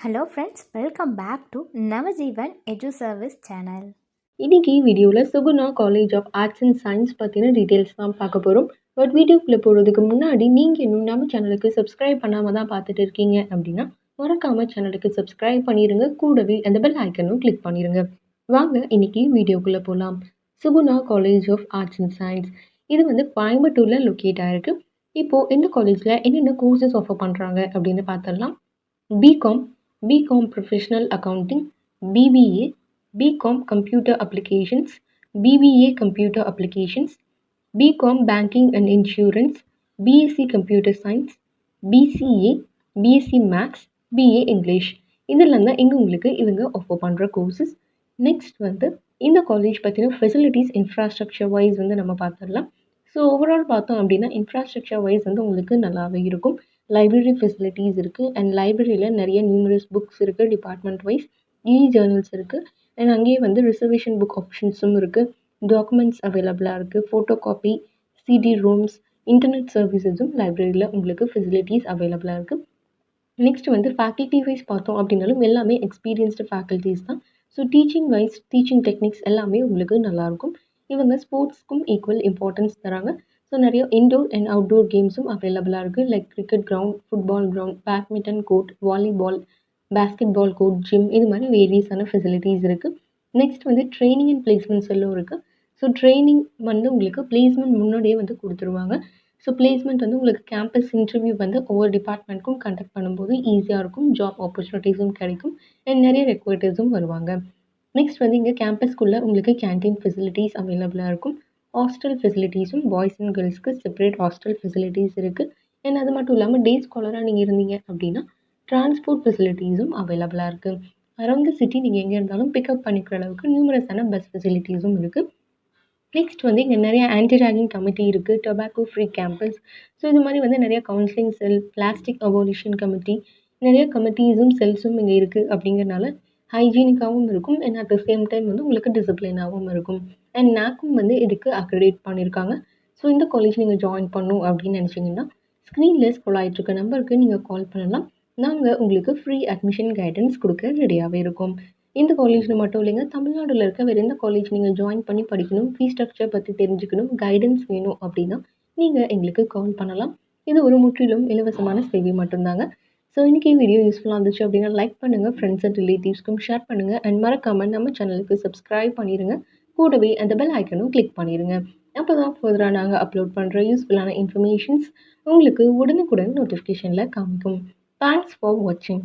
Hello friends welcome back to Navajeevan edu service channel இன்னைக்கு வீடியோவில் Suguna college of arts and science பற்றின details தான் பார்க்க போகிறோம் பட் வீடியோக்குள்ளே போகிறதுக்கு முன்னாடி நீங்கள் இன்னும் நம்ம சேனலுக்கு சப்ஸ்கிரைப் பண்ணாமல் தான் பார்த்துட்டு இருக்கீங்க அப்படின்னா மறக்காமல் சேனலுக்கு சப்ஸ்கிரைப் பண்ணிடுங்க கூடவே அந்த பெல் ஐக்கனும் கிளிக் பண்ணிடுங்க வாங்க இன்னைக்கு வீடியோக்குள்ளே போகலாம் Suguna college of arts and science இது வந்து கோயம்புத்தூரில் லொக்கேட் ஆகிருக்கு இப்போது இந்த காலேஜில் என்னென்ன கோர்சஸ் ஆஃபர் பண்ணுறாங்க அப்படின்னு பார்த்துடலாம். BCom BCom professional accounting BBA BCom computer applications BBA computer applications BCom banking and insurance BSc computer science BCA BSc maths BA English இதெல்லாம் தான் இங்கே உங்களுக்கு இவங்க ஆஃபர் பண்ணுற கோர்சஸ் நெக்ஸ்ட் வந்து இந்த காலேஜ் பற்றின ஃபெசிலிட்டிஸ் இன்ஃப்ராஸ்ட்ரக்சர் வைஸ் வந்து நம்ம பார்த்துடலாம். ஸோ ஓவரால் பார்த்தோம் அப்படின்னா இன்ஃப்ராஸ்ட்ரக்சர் வைஸ் வந்து உங்களுக்கு நல்லாவே இருக்கும். லைப்ரரி ஃபெசிலிட்டிஸ் இருக்குது அண்ட் லைப்ரரியில் நிறைய நியூமரஸ் புக்ஸ் இருக்குது டிபார்ட்மெண்ட் வைஸ் இ ஜேர்னல்ஸ் இருக்குது அண்ட் அங்கேயே வந்து ரிசர்வேஷன் புக் ஆப்ஷன்ஸும் இருக்குது டாக்குமெண்ட்ஸ் அவைலபிளாக இருக்குது photo copy CD rooms internet சர்வீசஸும் லைப்ரரியில் உங்களுக்கு ஃபெசிலிட்டிஸ் அவைலபிளாக இருக்குது நெக்ஸ்ட் வந்து ஃபேக்கல்ட்டி வைஸ் பார்த்தோம் அப்படின்னாலும் எல்லாமே எக்ஸ்பீரியன்ஸ்டு ஃபேக்கல்ட்டிஸ் தான். So teaching wise teaching techniques எல்லாமே உங்களுக்கு நல்லாயிருக்கும் இவங்க ஸ்போர்ட்ஸ்க்கும் ஈக்குவல் இம்பார்ட்டன்ஸ் தராங்க. ஸோ நிறைய இன்டோர் அண்ட் அவுட்டோர் கேம்ஸும் அவைலபிளாக இருக்குது like cricket ground football ground badminton court volleyball basket ball court gym இது மாதிரி வேரியஸான ஃபெசிலிட்டிஸ் இருக்குது நெக்ஸ்ட் வந்து ட்ரைனிங் அண்ட் பிளேஸ்மெண்ட்ஸ் எல்லாம் இருக்குது ஸோ ட்ரைனிங் வந்து உங்களுக்கு பிளேஸ்மெண்ட் முன்னாடியே வந்து கொடுத்துருவாங்க. ஸோ பிளேஸ்மெண்ட் வந்து உங்களுக்கு கேம்பஸ் இன்டர்வியூ வந்து ஒவ்வொரு டிபார்ட்மெண்ட்க்கும் கண்டக்ட் பண்ணும்போது ஈஸியாக இருக்கும். ஜாப் ஆப்பர்ச்சுனிட்டிஸும் கிடைக்கும். அண்ட் நிறைய ரெக்வர்டர்ஸும் வருவாங்க. நெக்ஸ்ட் வந்து இங்கே கேம்பஸ்க்குள்ளே உங்களுக்கு கேன்டீன் ஃபெசிலிட்டிஸ் அவைலபிளாக இருக்கும். ஹாஸ்டல் ஃபெசிலிட்டிஸும் பாய்ஸ் அண்ட் கேர்ள்ஸ்க்கு செப்பரேட் ஹாஸ்டல் ஃபெசிலிட்டிஸ் இருக்குது அண்ட் அது மட்டும் இல்லாமல் டே ஸ்காலராக நீங்கள் இருந்தீங்க அப்படின்னா ட்ரான்ஸ்போர்ட் ஃபெசிலிட்டிஸும் அவைலபிளாக இருக்குது அரௌண்ட் த சிட்டி நீங்கள் எங்கே இருந்தாலும் பிக்கப் பண்ணிக்கிற அளவுக்கு நியூமரஸான பஸ் ஃபெசிலிட்டிஸும் இருக்குது நெக்ஸ்ட் வந்து இங்கே நிறைய ஆன்டி ரேகிங் கமிட்டி இருக்குது டொபாக்கோ ஃப்ரீ கேம்பஸ் ஸோ இது மாதிரி வந்து நிறைய counselling cell plastic abolition committee நிறைய கமிட்டிஸும் செல்ஸும் இங்கே இருக்குது அப்படிங்கிறனால ஹைஜீனிக்காகவும் இருக்கும். And at the same time வந்து உங்களுக்கு டிசிப்ளினாகவும் இருக்கும். அண்ட் நாக்கும் வந்து இதுக்கு அக்ரிடேட் பண்ணியிருக்காங்க ஸோ இந்த காலேஜ் நீங்கள் ஜாயின் பண்ணும் அப்படின்னு நினச்சிங்கன்னா ஸ்க்ரீனில் ஸ்க்ரோல் ஆகிட்டுருக்க நம்பருக்கு நீங்கள் கால் பண்ணலாம். நாங்கள் உங்களுக்கு ஃப்ரீ அட்மிஷன் கைடன்ஸ் கொடுக்க ரெடியாகவே இருக்கோம். இந்த காலேஜில் மட்டும் இல்லைங்க தமிழ்நாட்டில் இருக்க வேறு எந்த காலேஜ் நீங்கள் ஜாயின் பண்ணி படிக்கணும் ஃபீஸ் ஸ்ட்ரக்சர் பற்றி தெரிஞ்சுக்கணும் கைடன்ஸ் வேணும் அப்படின்னா நீங்கள் எங்களுக்கு கால் பண்ணலாம். இது ஒரு முற்றிலும் இலவசமான சேவை மட்டும்தாங்க. ஸோ இன்றைக்கி வீடியோ யூஸ்ஃபுல்லாக இருந்துச்சு அப்படின்னா லைக் பண்ணுங்கள் ஃப்ரெண்ட்ஸ் அண்ட் ரிலேட்டிவ்ஸ்க்கும் ஷேர் பண்ணுங்கள் அண்ட் மறக்காமல் நம்ம சேனலுக்கு சப்ஸ்கிரைப் பண்ணிடுங்க கூடவே அந்த பெல் ஐக்கனும் கிளிக் பண்ணிடுங்க அப்போ தான் ஃபர்தராக நாங்கள் அப்லோட் பண்ணுற யூஸ்ஃபுல்லான இன்ஃபர்மேஷன்ஸ் உங்களுக்கு உடனுக்குடன் நோட்டிஃபிகேஷனில் காமிக்கும். தேங்க்ஸ் ஃபார் வாட்சிங்